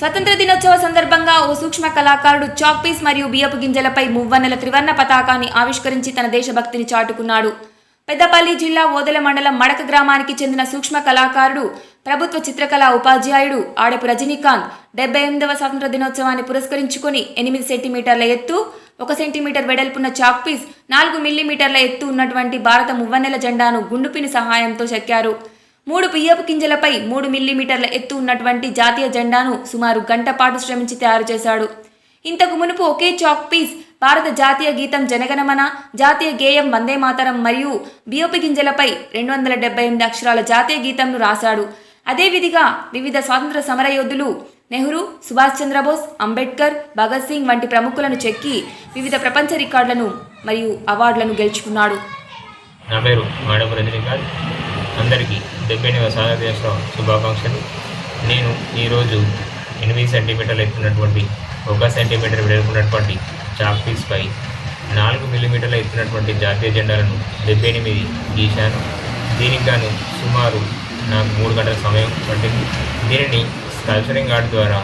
స్వతంత్ర దినోత్సవ సందర్భంగా ఓ సూక్ష్మ కళాకారుడు చాక్ పీస్ మరియు బియ్యపు గింజలపై మువ్వన్నెల త్రివర్ణ పతాకాన్ని ఆవిష్కరించి తన దేశభక్తిని చాటుకున్నాడు. పెద్దపల్లి జిల్లా ఓదెల మండలం మడక గ్రామానికి చెందిన సూక్ష్మ కళాకారుడు ప్రభుత్వ చిత్రకళా ఉపాధ్యాయుడు ఆడపు రజనీకాంత్ డెబ్బై ఎనిమిదవ స్వాతంత్ర దినోత్సవాన్ని పురస్కరించుకొని ఎనిమిది సెంటీమీటర్ల ఎత్తు ఒక సెంటీమీటర్ వెడల్పున్న చాక్ పీస్ నాలుగు మిల్లీమీటర్ల ఎత్తు ఉన్నటువంటి భారత మువ్వన్నెల జెండాను గుండుపిని సహాయంతో చెక్కారు. మూడు బియ్యపు గింజలపై మూడు మిల్లీమీటర్ల ఎత్తు ఉన్నటువంటి జాతీయ జెండాను సుమారు గంట పాటు శ్రమించి తయారు చేశాడు. ఇంతకు మునుపు ఒకే చాక్ పీస్ భారత జాతీయ గీతం జనగణమన జాతీయ గేయం వందే మాతరం మరియు బియ్యపు గింజలపై రెండు వందల డెబ్బై ఎనిమిది అక్షరాల జాతీయ గీతంను రాశాడు. అదేవిధిగా వివిధ స్వాతంత్ర సమరయోధులు నెహ్రూ సుభాష్ చంద్రబోస్ అంబేద్కర్ భగత్ సింగ్ వంటి ప్రముఖులను చెక్కి వివిధ ప్రపంచ రికార్డులను మరియు అవార్డులను గెలుచుకున్నాడు. నా పేరు అందరికీ డెబ్బైనవ స్వాతంత్ర దినోత్సవ శుభాకాంక్షలు. నేను ఈరోజు ఎనిమిది సెంటీమీటర్లు ఎత్తున్నటువంటి ఒక సెంటీమీటర్ వెలుపున్నటువంటి చాక్ పీస్పై నాలుగు మిల్లీమీటర్లు ఎత్తున్నటువంటి జాతీయ జెండాలను డెబ్బై ఎనిమిది గీశాను. దీనికి గాను సుమారు నాకు మూడు గంటల సమయం పట్టింది. దీనిని స్కల్చరింగ్ ఆర్ట్ ద్వారా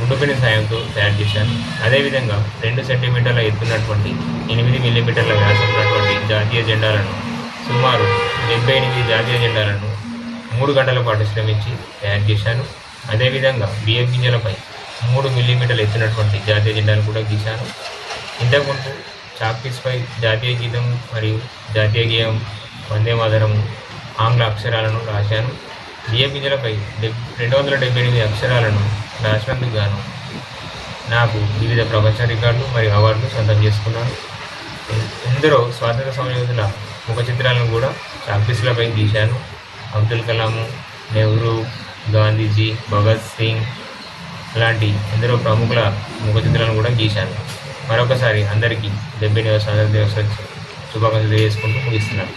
గుండుపిన సాయంతో తయారు చేశాను. అదేవిధంగా రెండు సెంటీమీటర్ల ఎత్తున్నటువంటి ఎనిమిది మిల్లీమీటర్ల వ్యాసం ఉన్నటువంటి జాతీయ జెండాలను సుమారు డెబ్బై ఎనిమిది జాతీయ జెండాలను మూడు గంటల పాటు శ్రమించి తయారు చేశాను. అదేవిధంగా బియ్యం గింజలపై మూడు మిల్లీమీటర్లు ఎత్తినటువంటి జాతీయ జెండాను కూడా గీశాను. ఇంతకుముందు చాక్పీస్పై జాతీయ గీతం మరియు జాతీయ గేయం వందే మాధరం ఆంగ్ల అక్షరాలను రాశాను. బియ్యం గింజలపై డెబ్ రెండు వందల డెబ్బై ఎనిమిది అక్షరాలను రాసినందుకు గాను నాకు వివిధ ప్రపంచ రికార్డులు మరియు అవార్డులు సొంతం చేసుకున్నాను. ఇందులో స్వాతంత్ర సమయోధుల ముఖ చిత్రాలను కూడా చాక్పీస్లపై గీశాను అబ్దుల్ కలాం నెహ్రూ గాంధీజీ భగత్ సింగ్ లాంటి ఎందరో ప్రముఖుల ముఖ చిత్రాలను కూడా గీశాను మరొకసారి అందరికీ డెబ్బై స్వాతంత్ర దినోత్సవ శుభాకాంక్షలు తెలియజేసుకుంటూ ముగిస్తున్నాను.